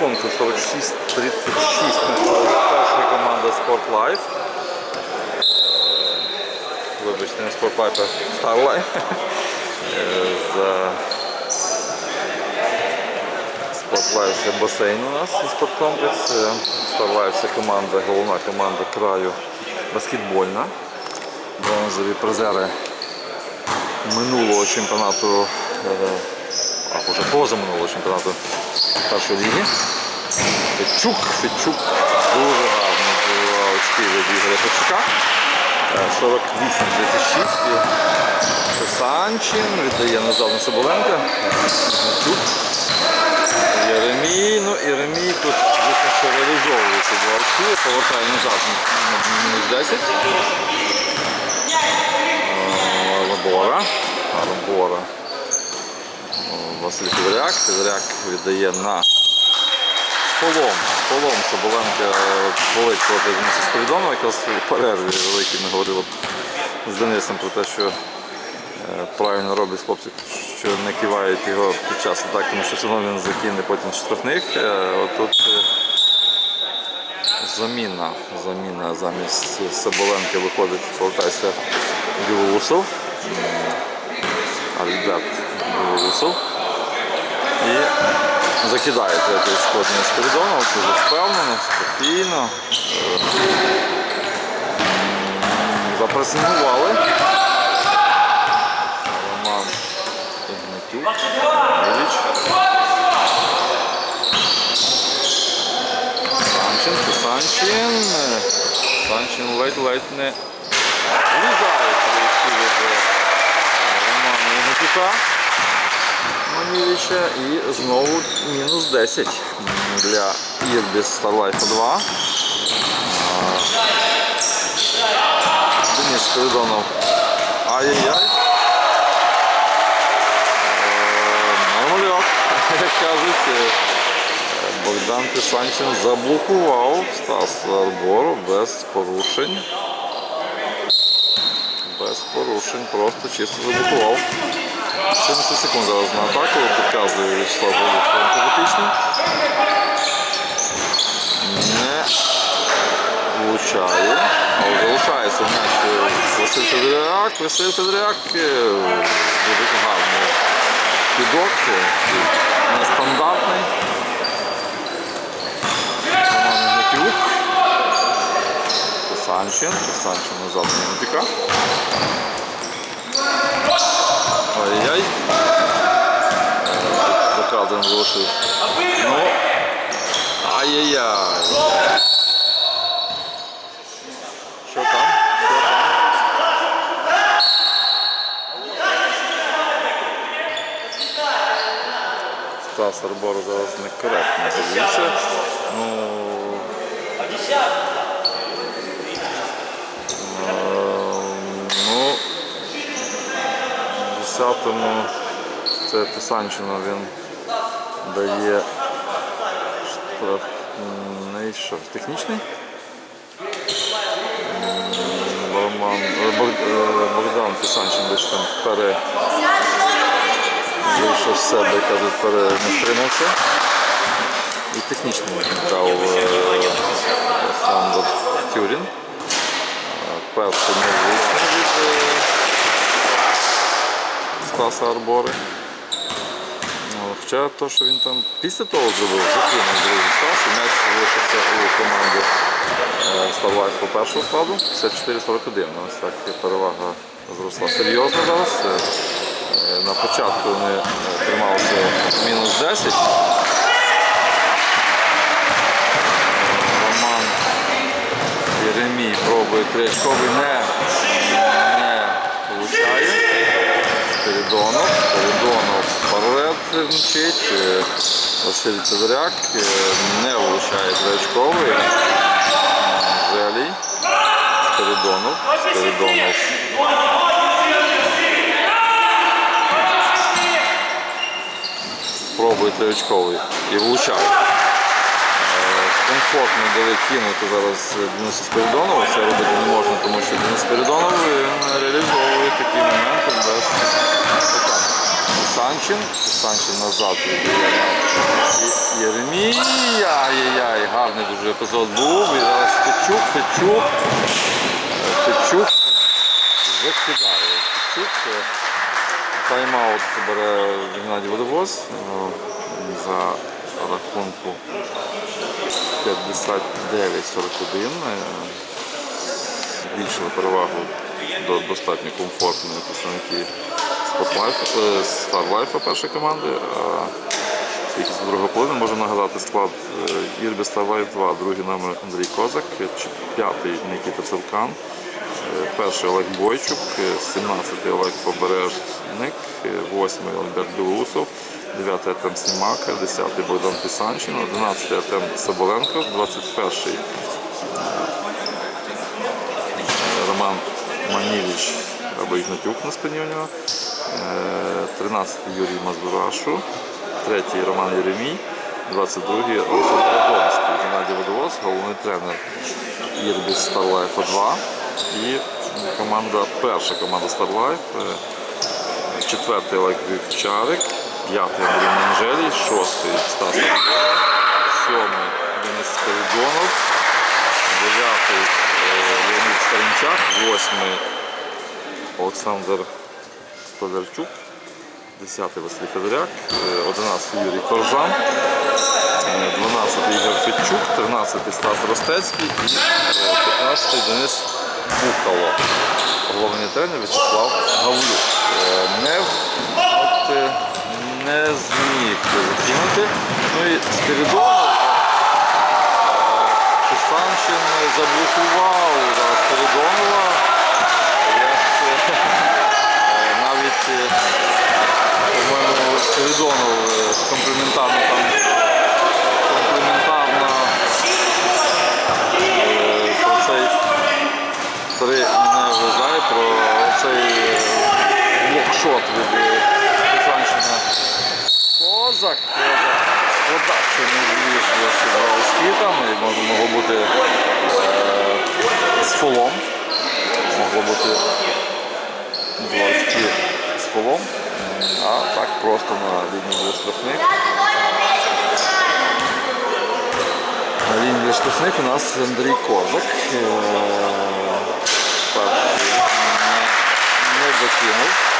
рахунку 46-36 перша команда Sport Life. Вибачте, не Sport а Star Life. Е, За це басейн у нас і спорткомплекс. Star це команда, головна команда краю баскетбольна. Бронзові призери минулого чемпіонату, е, а вже позаминулого чемпіонату першої ліги. Федчук, Федчук дуже гарно здобував очки від Ігоря Федчука. Е, 48-36. І Санчин віддає назад на Соболенка. Федчук. Єремій, ну Єремій тут що реалізовує ці два очки, повертає назад на мінус 10. Лабора. Лабора. Василь Федоряк. Федоряк віддає на полом. Полом Соболенка болить проти Дениса Спорідонова, якраз в перерві великій ми говорили з Денисом про те, що е, правильно роблять хлопці, що не кивають його під час атаки, тому що все одно він закине потім штрафних. Е, Отут е, заміна, заміна замість Соболенка виходить, повертається Білоусов. Альберт Білоусов. І закидає третій шкодний Спиридонов, дуже впевнено, спокійно. Е, Запресингували. Роман Ігнатюк. Ілліч. Санчин, Санчин. Ледь-ледь не влізає трішки від Ігнатюка. Манівича і знову мінус 10 для Ірбіс Starlife 2. А, Денис Спиридонов. Ай-яй-яй. Е, Нормальок, як кажуть. Е, Богдан Писанчин заблокував Стас Арбору без порушень. Без порушень, просто чисто заблокував. 70 секунд зараз на атаку, підказує Вячеслав Голуб своїм політичним. Не влучає, але залишається м'яч Василь Федоряк. Василь Федоряк дуже гарний підок, е, нестандартний. Санчин. Санчин назад не натіка. Ай-яй. За кадром. Ну. Ай-яй-яй. Що там? Стас Арбор зараз некоректно повівся. Ну, 10-му це Писанчино він дає штрафний що, технічний? Роман, е, е, Богдан Писанчин десь там пере вийшов з себе, кажуть, пере не стримався. І технічний він дав е, Олександр Тюрін. Е, Перший невеличний від е, Стаса Арбори. Ну, Хоча то, що він там після того зробив, закинув другий Стас, і м'яч залишився у команді е, по першого складу. 54-41. Ось так перевага зросла серйозно зараз. Е, е, На початку вони трималися мінус 10. Роман Єремій пробує трячковий, не, не влучає. Спиридонов, Спиридонов вперед мчить. Е, Василь Федоряк е, не влучає трячковий. Желій. Спиридонов. Спиридонов. Пробує трячковий і влучає. Е, Комфортно дали кинути зараз Денису Спиридонову. Це робити не можна, тому що Денис Спиридонов Пісанчин. Пісанчин назад Єремій. Ай-яй-яй, гарний дуже епізод був. І зараз Фечук, Фечук. Фечук закидає. Фечук. е, Тайм-аут бере Геннадій Водовоз е, за рахунку 59-41. е, Збільшили перевагу до достатньо комфортної представники Спортлайф, е, Старлайфа першої команди. А це друга половина, можу нагадати склад е, Ірбі Старлайф 2, другий номер Андрій Козак, е, п'ятий Нікіта Цевкан, е, перший Олег Бойчук, е, 17-й Олег Побережник, е, 8-й Альберт Білоусов, 9-й Артем Снімака, 10-й Богдан Пісанчин, 11-й Артем Соболенко, 21-й Роман Маніліч або Ігнатюк на спині у нього, Е, 13-й Юрій Мазурашу, 3-й Роман Єремій, 22-й Олександр Радомський, Геннадій Водовоз, головний тренер Ірбіс Старлайфа 2 і команда, перша команда Старлайф, е, четвертий Олег Вівчарик, п'ятий Андрій Манжелій, шостий Стас сьомий Денис Спиридонов, дев'ятий е, Леонід Старинчак, восьмий Олександр Столярчук, 10-й Василь Федоряк, е, 11-й Юрій Коржан, е, 12-й Ігор Федчук, 13-й Стас Ростецький і е, 15-й Денис Бухало. Головний тренер В'ячеслав Гавлюк. Е, Не, от, е, не зміг закинути. Ну і Спірідонов Писанчин заблокував зараз Спірідонова. Я ж, е, навіть, е, Спірідонов е, компліментарно там компліментарно е, про цей три не вважає про цей е, блокшот від Писанчина. Козак, козак. До очки там, і могло бути з фолом. Могло бути два очки з фолом, а так просто на лінії для штрафних. На лінії для штрафних у нас Андрій Козак. Так, Перший не, не докинув.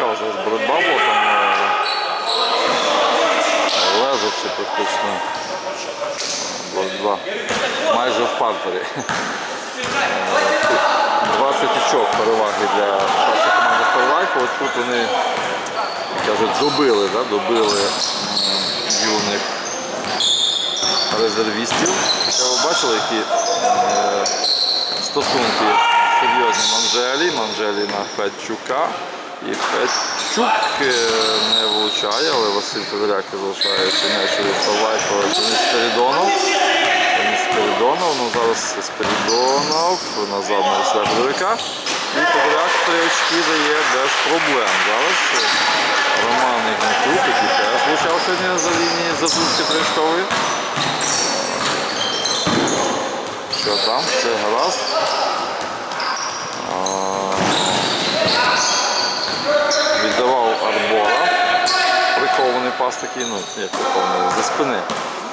Цікаво зараз боротьба була там е, лежачи практично майже в партері. Е, 20 очок переваги для першої команди Старлайфу. Ось тут вони кажуть, добили, да? добили юних резервістів. Хоча ви бачили, які е, стосунки серйозні Манжелі, Манжелі на Федчука. І Федчук е, не влучає, але Василь Федоряк залишається м'ячу від Салайфа Денис Спиридонов. Денис Спиридонов, ну зараз Спиридонов назад на Василя Федоряка. І Федоряк три очки дає без проблем. Зараз Роман Ігнатюк, який теж влучав сьогодні за лінії задушки тришкової. Що там? Все гаразд. А, Віддавав Арбора. Прихований пас такий, ну як прихований, зі спини.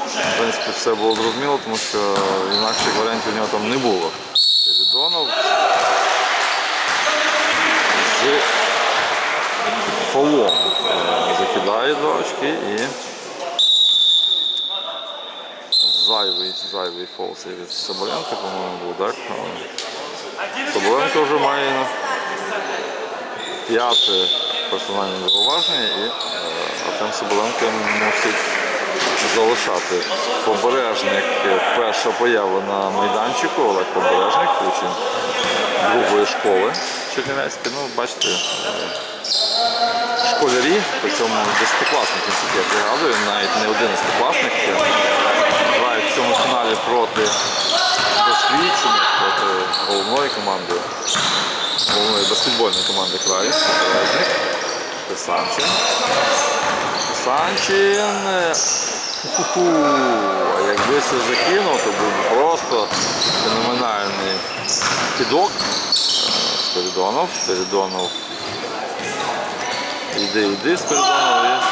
В принципі, все було зрозуміло, тому що інакших варіантів у нього там не було. Спірідонов з фолом е, закидає два очки і зайвий, зайвий фол цей від Соболенка, по-моєму, був, так? Соболенко вже має п'яте персональне зауваження і е, Артем Соболенко мусить залишати побережник е, перша поява на майданчику, Олег Побережник, учень другої школи Чернівецької. Ну, бачите, е, школярі, причому десятикласники, наскільки я пригадую, навіть не одинадцятикласник, грають в цьому фіналі проти досвідчених проти головної команди, головної баскетбольної команди краю. Писанчин. Писанчин. е, Ху-ху. А якби це закинув, то був просто феноменальний кидок. Е, Спиридонов. Спиридонов. Іди, іди, Спиридонов.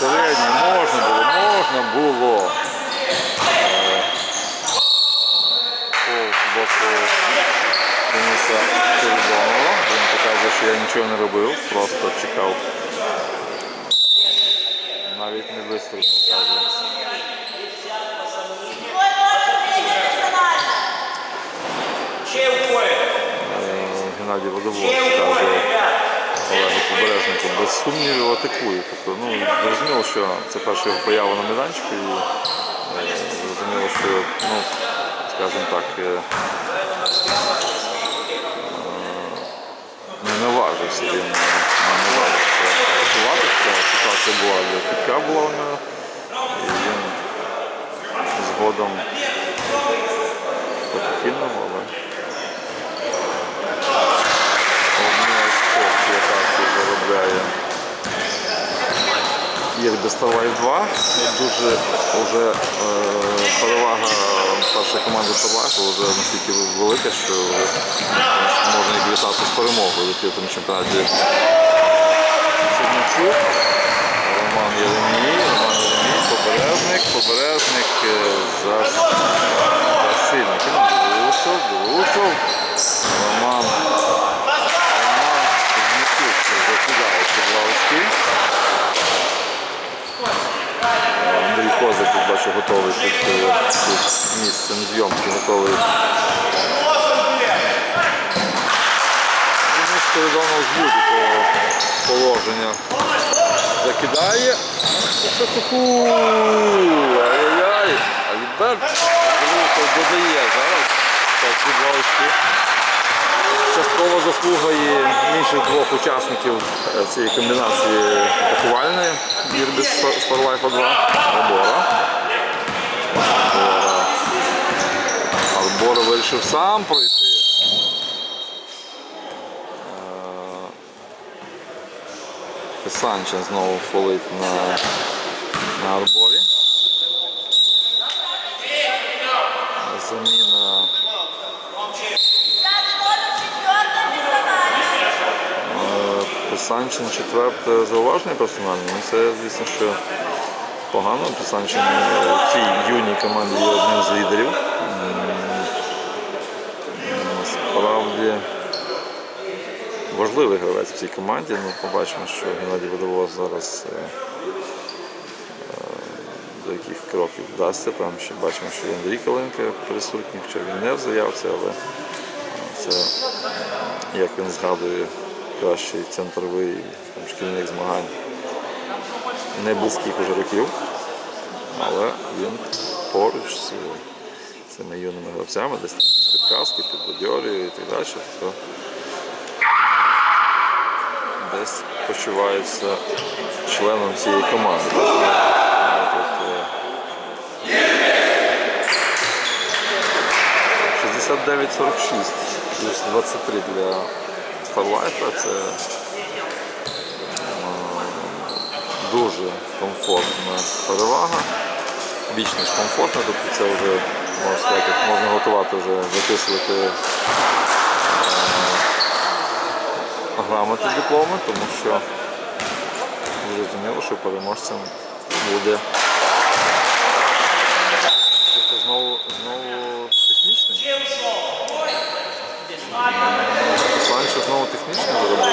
Середній можна було, можна було. Е, По боку Дениса Спиридонова. Він показує, що я нічого не робив, просто чекав. Навіть не вистрибнув, каже. Е, Геннадій Водовоз каже Олегу Побережнику, без сумнівів атакує. Тобто, ну, зрозуміло, що це перша його поява на майданчику і е, зрозуміло, що, ну, скажімо так, е, е, не наважився він, не наважився атакувати. Ситуація була, кітка була у нього, і він згодом покинув, але Єрбі Ставай 2. Дуже вже е, перевага першої команди Собаку вже настільки велика, що можна їх вітати з перемогою в тому чемпіонаті Чернівців. Роман Єремій, Роман Єремій, побережник, побережник е, за, за сильно. Білусов, Білусов, Роман Гнатюк закидає ці два очки. Андрій Козак, тут бачу, готовий тут, е, тут місцем зйомки, готовий. Денис Передонов з будь-якого положення закидає. Ай-яй-яй. Альберт додає зараз. Так, очки. Частково заслуга і інших двох учасників е, цієї комбінації атакувальної Бірбіс Фарлайфа 2 Арбора. Арбора. Вирішив сам пройти. Е, Писанчин знову фолить на, на Арборі. Заміна Писанчин четверте зауваження персональне. Ну, Це, звісно, що погано. Писанчин е, в цій юній команді є одним з лідерів. Насправді важливий гравець в цій команді. Ми побачимо, що Геннадій Водовоз зараз е, е, до яких кроків вдасться. Там ще бачимо, що і Андрій Каленко присутній, хоча він не в заявці, але це як він згадує, кращий центровий там, шкільних змагань не близьких уже років, але він поруч з цими юними гравцями, десь з підказки, підбадьорює і так далі. Тобто десь почувається членом цієї команди. Е, 69-46 плюс 23 для Фарлайфа. Це е, дуже комфортна перевага. Більш ніж комфортна, тобто це вже можна сказати, можна готувати вже записувати е, грамоти дипломи, тому що зрозуміло, що переможцем буде тобто знову, знову технічний. Санчо знову технічно зробив.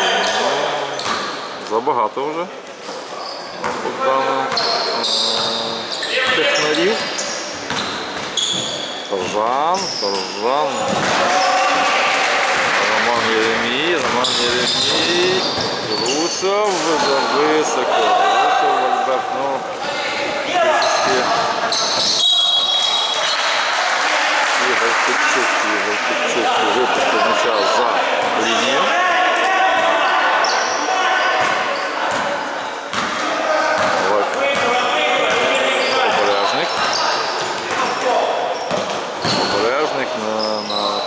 Ну, забагато вже. Богдана е, технарів. Торжан, Торжан. Роман Єремій, Роман Єремій. Русов високо. Русов Альберт, ну, Ігор Федчук, Ігор Федчук випустив м'яча за лінію.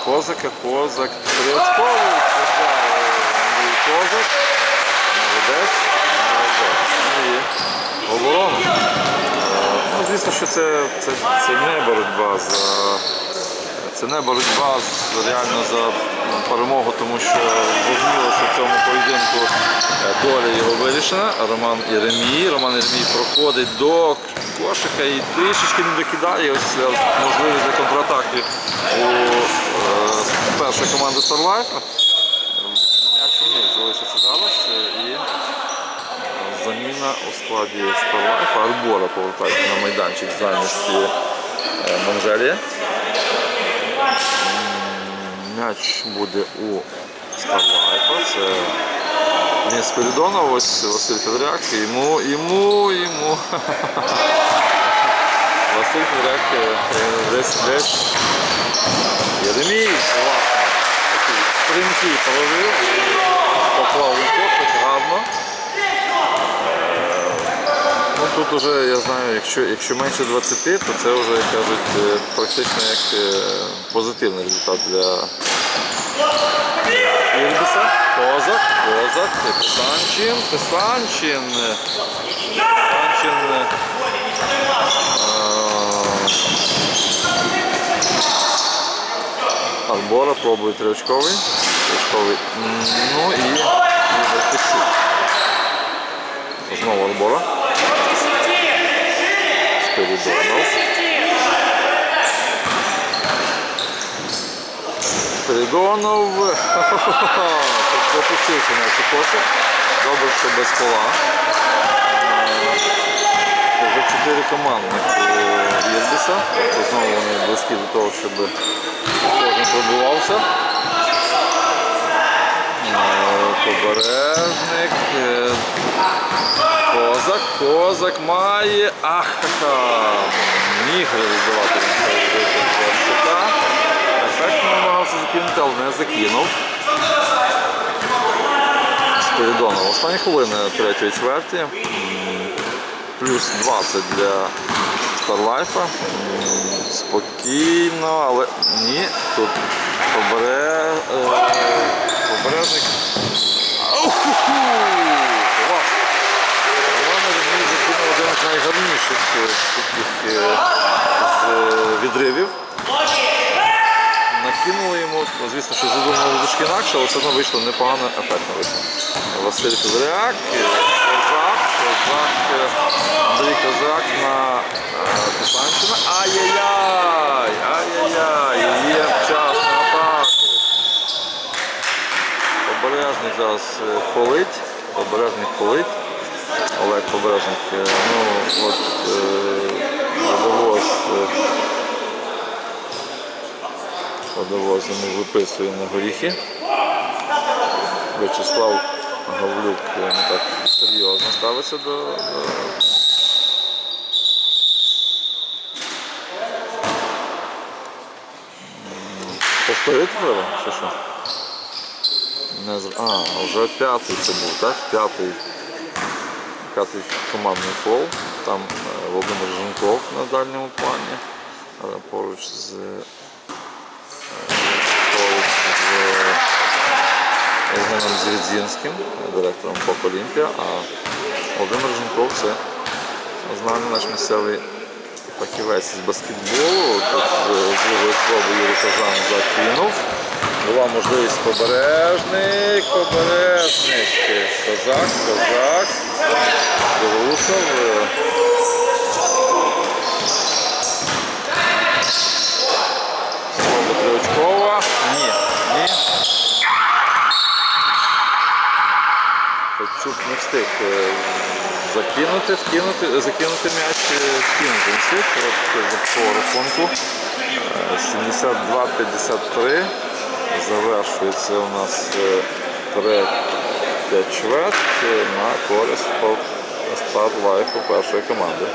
Козака, Козак, Триочковий, Андрій Козак. Молодець, молодець. Ну і оборона. Е, Ну, звісно, що це, це, не боротьба за. Це не боротьба реально за перемогу, тому що зрозуміло, що в цьому поєдинку е, доля його вирішена. Роман Єремій. Роман Єремій проходить до кошика і трішечки не докидає. Ось е, можливість для контратаки у е, першої команди Starlife. М'яч у зараз е, у складі Starlife. Арбора повертається на майданчик в замісті е, М'яч буде у Старлайфа. Це не Спиридонов, ось Василь Федоряк. Йому, йому, йому. Василь Федоряк е, десь десь. Єремій. Такий стрімкий положив. Поклав у кошик гарно. Тут уже я знаю, якщо, якщо менше 20, то це вже як кажуть е, практично як е, позитивний результат для Ірбіса. Козак, Козак, Писанчин, Писанчин. Писанчин. е, Арбора пробує. Триочковий. М, Ну і, і Знову Арбора. Спиридонов. Спиридонов. Тут пропустився на цю кошик. Добре, що без пола. Е, Вже чотири командних у. Тобто знову вони близькі до того, щоб кожен пробувався. Е, Побережник. е, Козак, козак має. Ах, ха-ха. Міг реалізувати щита. Ефектно намагався закинути, але не закинув. Спиридонов. Останні хвилини третьої чверті. Плюс 20 для Старлайфа. Спокійно, але ні. Тут побере... закинув один з найгарніших е, таких е, з е, відривів. Накинули йому, ну, звісно, що задумали трошки інакше, але все одно вийшло непогано, ефектно вийшло. Василь е, Козак, Козак, Андрій Козак на е, Ай-яй-яй! Ай-яй-яй! Є час на атаку. Побережник зараз е, фолить. Побережник фолить. Олег Побережник. е, Ну, от довелось. е, Водовоз йому виписує на горіхи. Вячеслав Гавлюк не так серйозно ставиться до, до... М, Повторити треба, що? Не з... А, вже п'ятий це був, так? П'ятий, п'ятий командний фол. Там е, Володимир Жунков на дальньому плані. Поруч з поруч з Євгеном Зрідзінським, директором ПОК Олімпія, а Володимир Жінков це знаний наш місцевий фахівець з баскетболу. Тут з другої спроби Юрій Кажан закинув. Була можливість побережник, побережник, козак, козак, Білоусов. Спроба триочкова. Ні, ні. Федчук не встиг е, закинути, вкинути, закинути м'яч, е, вкинути не встиг. По рахунку е, 72-53 завершується у нас е, третя чверть на користь по старт лайфу першої команди.